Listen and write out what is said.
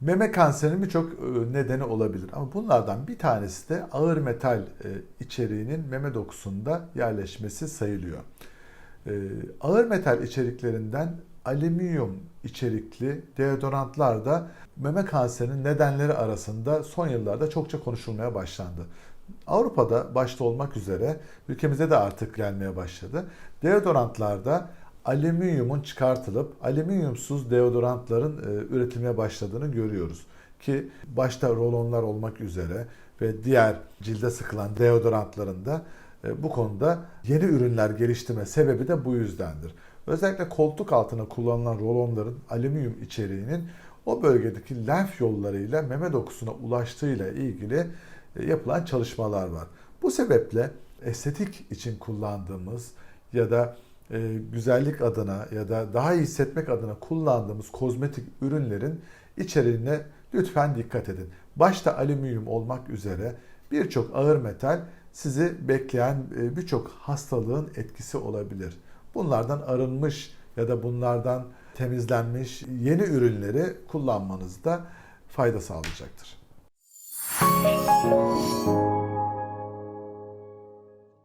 Meme kanserinin birçok e, nedeni olabilir ama bunlardan bir tanesi de ağır metal e, içeriğinin meme dokusunda yerleşmesi sayılıyor. E, Ağır metal içeriklerinden alüminyum içerikli deodorantlar da meme kanserinin nedenleri arasında son yıllarda çokça konuşulmaya başlandı. Avrupa'da başta olmak üzere ülkemizde de artık gelmeye başladı. Deodorantlarda alüminyumun çıkartılıp alüminyumsuz deodorantların e, üretilmeye başladığını görüyoruz. Ki başta rolonlar olmak üzere ve diğer cilde sıkılan deodorantların da e, bu konuda yeni ürünler geliştirme sebebi de bu yüzdendir. Özellikle koltuk altına kullanılan rolonların alüminyum içeriğinin o bölgedeki lenf yollarıyla meme dokusuna ulaştığıyla ilgili yapılan çalışmalar var. Bu sebeple estetik için kullandığımız ya da e, güzellik adına ya da daha iyi hissetmek adına kullandığımız kozmetik ürünlerin içeriğine lütfen dikkat edin. Başta alüminyum olmak üzere birçok ağır metal sizi bekleyen e, birçok hastalığın etkisi olabilir. Bunlardan arınmış ya da bunlardan temizlenmiş yeni ürünleri kullanmanızda fayda sağlayacaktır. Bye.